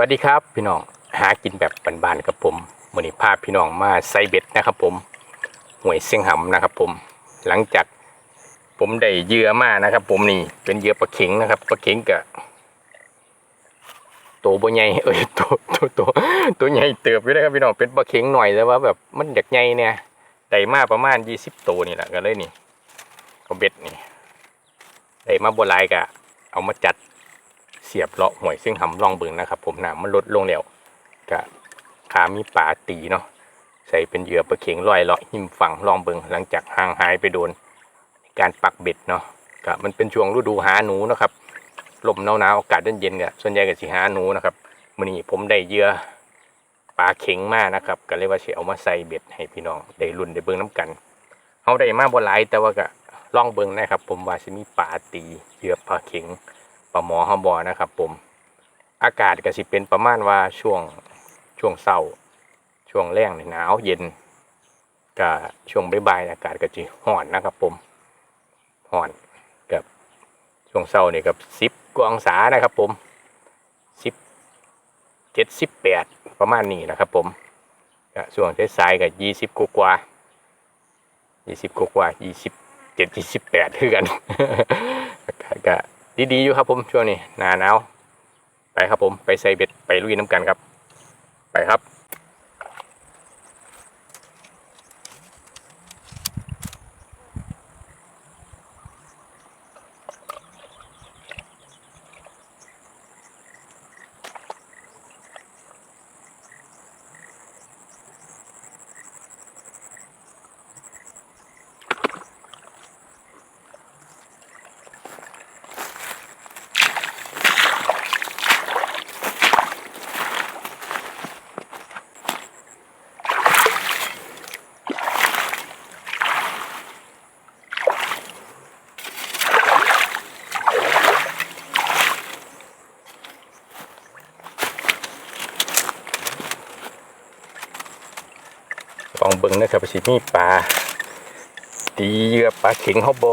วัสดีครับพี่น้องหากินแบบบานๆกับผมวันนี้พาพี่น้องมาใส่เบ็ดนะครับผมห่วยเสียงหำนะครับผมหลังจากผมได้เยื่อมานะครับ ผมนี่เป็นเยื่อปลาเข็งนะครับปลาเข็งกับตัวบ่ใหญ่เอ้ยตัวตัวตัวตัวใหญ่เติบอยู่นะครับพี่น้องเป็นปลาเข็งหน่อยแต่ว่าแบบมันอยากใหญ่เนี่ยได้มาประมาณยี่สิบตัวนี่แหละก็เลยนี่เอาเบ็ดนี่ได้มาบัวลายกะเอามาจัด เสียบเลาะหวยซึ่งหำร่องเบิงนะครับ ผมน้ำมันลดลงแล้วกะขามีปลาตีเนาะใส่เป็นเหยื่อปลาเข็งลอยเลาะหิมฝั่งร่องเบิงหลังจากห่างหายไปโดน การปักเบ็ดเนาะกะมันเป็นช่วงฤดูหาหนูนะครับลมหนาวๆอากาศเย็นๆกะส่วนใหญ่ก็สิหาหนูนะครับมื้อนี้ผมได้เหยื่อปลาเข็งมากนะครับ ก็เลยว่าสิเอามาใส่เบ็ดให้พี่น้องได้รุ่นได้เบิ่งน้กันเฮาได้มาบ่หลายแต่ว่าก็ลองเบิ่งนะครับ ผมว่าสิมีปลาตีเหยื่อปลาเข็ง ลาหมอฮอบอนะครับ ผม อากาศก็สิเป็นประมาณว่าช่วงช่วงเศร้า ช่วงแรงนี่หนาวเย็นกับช่วงบ่ายๆอากาศก็จะร้อนนะครับ ผมร้อนกับช่วงเศร้านี่กับสิบกว่าองศานะครับ ผมสิบเจ็ดสิบแปดประมาณนี้นะครับ ผมก็ช่วงสายๆกับยี่สิบกว่ายี่สิบกว่ายี่สิบเจ็ดยี่สิบแปดคือกันอากาศก็ ดีๆอยู่ครับผมช่วงนี้หนาหนาวไปครับผมไปใส่เบ็ดไปลุยน้ำกันครับ ไปครับ เบิ่งนะครับสิมีปลาตีเหยื่อปลาเข็งเขาบอ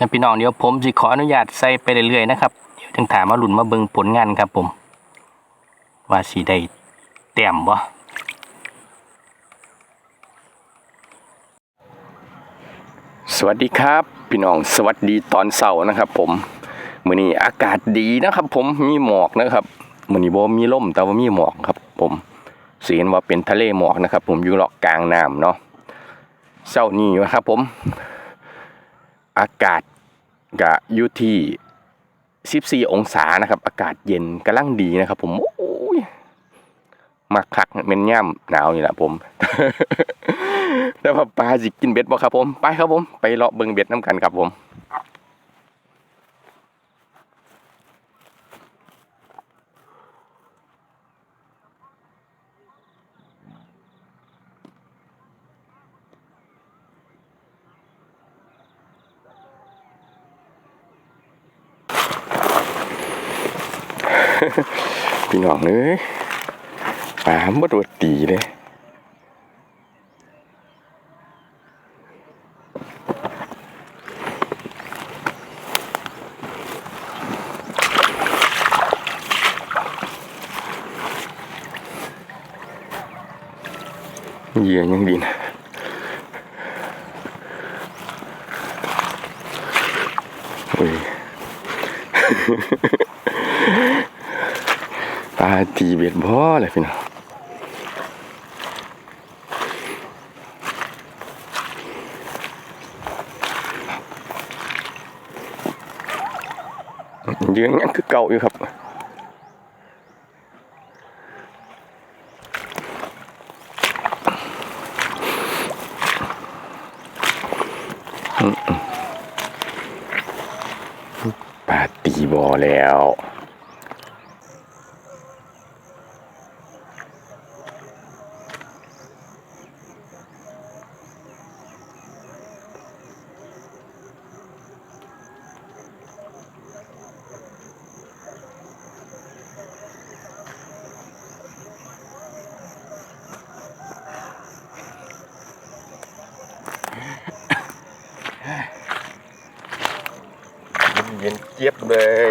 นะพี่น้องเดี๋ยวผมสิขออนุญาตใส่ไปเรื่อยๆนะครับเดี๋ยวถึงถามมาหลุนมาเบิงผลงานครับผม ว่าสีได้เต็มบ่สวัสดีครับ พี่น้องสวัสดีตอนเช้านะครับ ผมมื้อนี้อากาศดีนะครับ ผมมีหมอกนะครับมื้อนี้บ่มีลมแต่ว่ามีหมอกครับ ผมสิเห็นว่าเป็นทะเลหมอกนะครับ ผมอยู่เลาะกลางน้ำเนาะเช้านี้นะครับผม อากาศ ก็อยู่ที่ 14 องศานะครับ อากาศเย็นกำลังดีนะครับ ผมโอ้ยมาคักเม็นย่ำหนาวนี่แหละผมแล้วว่าปลาจิกินเบ็ดบ่ครับผม ไปครับผม ไปเลาะเบิงเบ็ดน้ำกันครับผม พี่น้อง เอ้ยปลาบ่โดดตีเลยเหยื่อยังดินโอ้ยปลา ตีเบ็ดบ่เลยพี่น้องยืนยังคือเก่าอยู่ครับ ปลาตีบ่อแล้ว เย็น เลย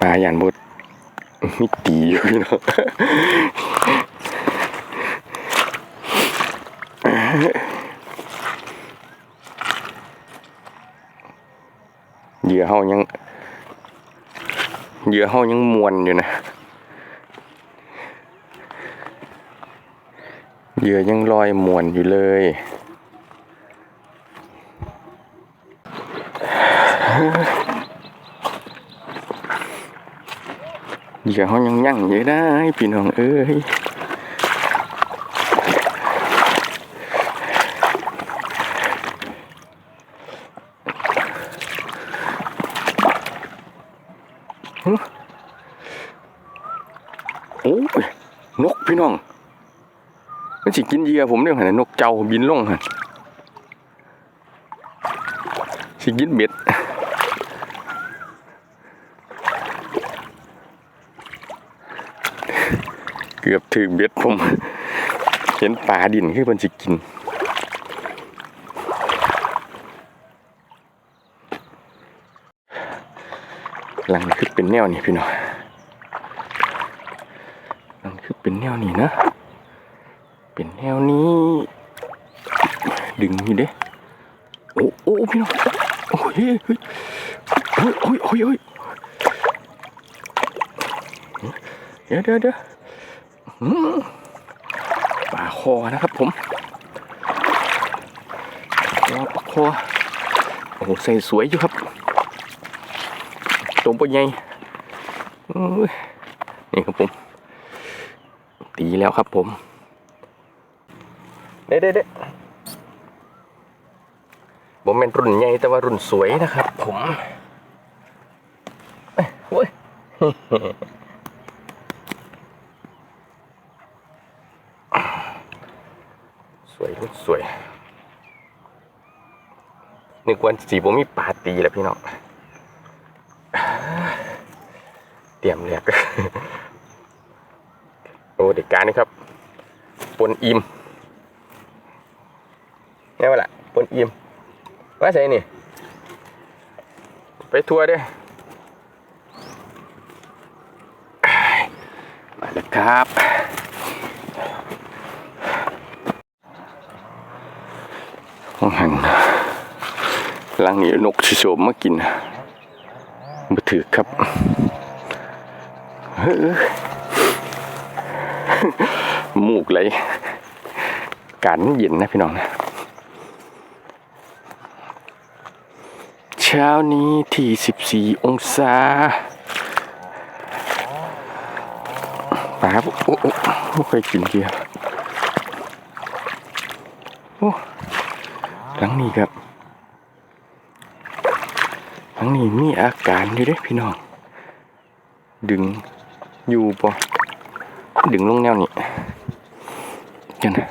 ปลาหยันบุดมีตีอยู่พี่น้องเหยื่อเฮายังเหยื่อเฮายังมวนอยู่นะ เหยื่อยังลอยมวนอยู่เลย เหยื่อเขายังยั่งอยู่ได้พี่น้องเอ้ยโอ้ยนกพี่น้อง มันสิกินเหยื่อผมเนี่ยหันนกเจ้าบินลงหันสิกินเบ็ดเกือบถึงเบ็ดผม เห็นปลาดินคือมันสิกินหลังคือเป็นแนวนี้พี่น้องหลังคือเป็นแนวนี้นะ เป็นแนวนี้ ดึงนี่เด้โอ้โอ้พี่น้องโอ้ยเฮ้ยเฮ้ยโอ้ยโอ้ยโอ้ยเดี๋ยวเดี๋ยวเดี๋ยวอืมปลาคอนะครับผมปลาคอโอ้โหใส่สวยอยู่ครับตัวปใหญ่นี่ครับผม ตีแล้วครับผม เด้เด้เด้ผมเป็นรุ่นใหญ่แต่ว่ารุ่นสวยนะครับผมโอ้ยสวยรุ่นสวยนึกวันสีผมมีปาตีแล้วพี่น้องเตรียมเรียกโอ้เด็กการนี่ครับปนอิ่ม แง่วะล่ะปนอิ่มว่าใส่นี่ ไปทัวร์ด้อมาแล้วครับห้องหันลังนี้นกสิโสมมากินมาถือครับเฮ้อมูกไหลการเย็นนะพี่น้องนะ ช้านี้ที่ 14 องศาปลาครับโอ้โอ้ไม่เคยกินเกียวโอ้หลังนี้ครับหลังนี้มีอาการอยู่เด้พี่น้อง ดึงอยู่ปะดึงลงแนวนี้กันนะ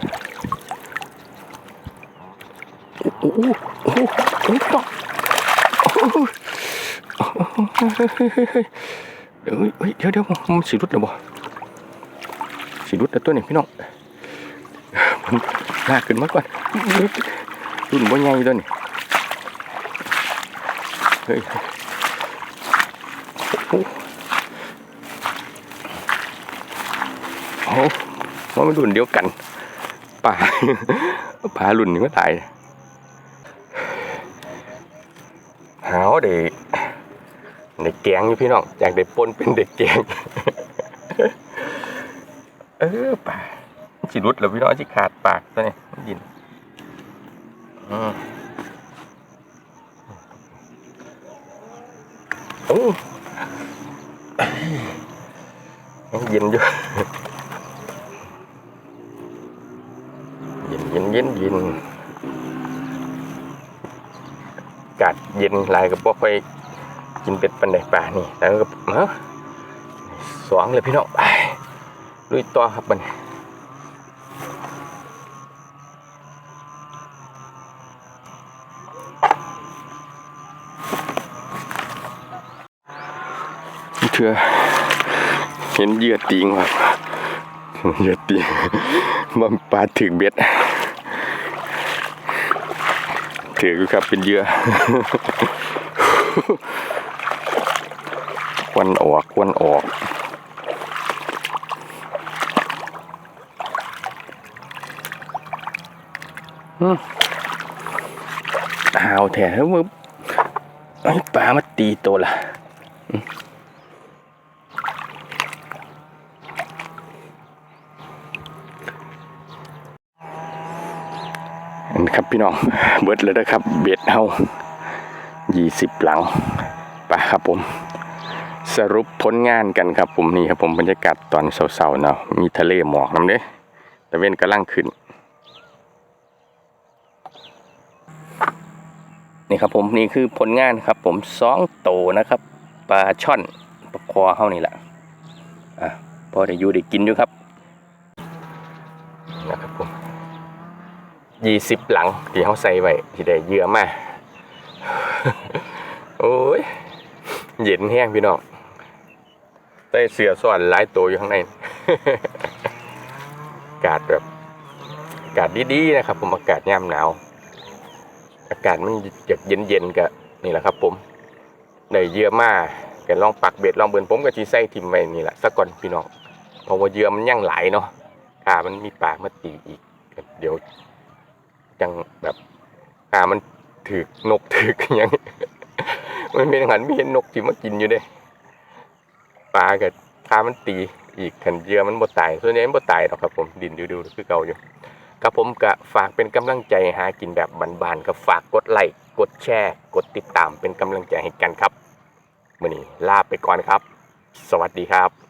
โอ้โอ้โอ้โหต่อ เดี๋ยวเฮ้ยเดี๋ยวเดี๋ยวมันสีรุดหรอบ่สีรุดตัวนี้พี่น้องมันลากขึ้นมาก่อนรุ่นบ่ใหญ่ตัวนี้เฮ้ยโอ้โหว่ามันรุ่นเดียวกันป่าป่ารุ่นนี้มาตาย หาวเด็กเด็กแกงอยู่พี่น้องอยากได้ปนเป็นเด็กแกงเออป่าสิรุดแล้วพี่น้องสิขาดปากตัวนี้มันยินอืมโอ้ยังเย็นอยู่เย็นย็นย็นย็น เย็นหลายก็บ่ค่อยกินเป็ดปันใดป่านี่แล้วก็เนาสองเลยพี่น้องไปลุยต่อครับบันเถื่อเห็นเหยื่อติงครับเหยื่อติงมันปลาถึงเบ็ด ถือครับเป็นเยื่อควันออกควันออกอืมเอาแถวมึงไอ้ปลามาตีตัวละอืมอันนี้ ครับพี่น้องเบิดเลยนะครับ เบ็ดเฮายี่สิบหลังไปครับผม สรุปผลงานกันครับผมนี่ครับผมบรรยากาศตอนเช้าๆเนาะมีทะเลหมอกน้ำเด้ตะเวนกำลังขึ้น นี่ครับผมนี่คือผลงานครับผมสองโตนะครับปลาช่อนปลาคอเฮานี่แหละอะพอได้อยู่ได้กินอยู่ครับผม ยี่สิบหลังที่เขาใส่ไว้ที่ได้เยื่อมาโอ้ยเย็นแห้งพี่น้องใต้เสือส่วนหลายตัวอยู่ข้างในอากาศแบบอากาศดีๆนะครับ ผมอากาศยามหนาว อากาศมันจะเย็นๆกับนี่แหละครับ ผมได้เยอะมากกันลองปักเบ็ดลองเบินผมกับจีไส้ทิมไว้นี่แหละสักก่อนพี่น้องเพราะว่าเยื่อมันยั่งไหลเนาะขามันมีปากมาตีอีก เดี๋ยว จังแบบขามันถือกนกถือกอย่างมันเป็นหันไม่เห็นนกที่มากินอยู่เด้ปลากับปลามันตีอีกขันเยื่อมันบ่ตาย ส่วนใหญ่มันบ่ตายหรอกครับผมดินดูๆคือเก่าอยู่ครับผมก็ฝากเป็นกำลังใจหากินแบบบานๆก็ฝากกดไลค์กดแชร์กดติดตามเป็นกำลังใจให้กันครับมื้อนี้ลาไปก่อนครับ สวัสดีครับ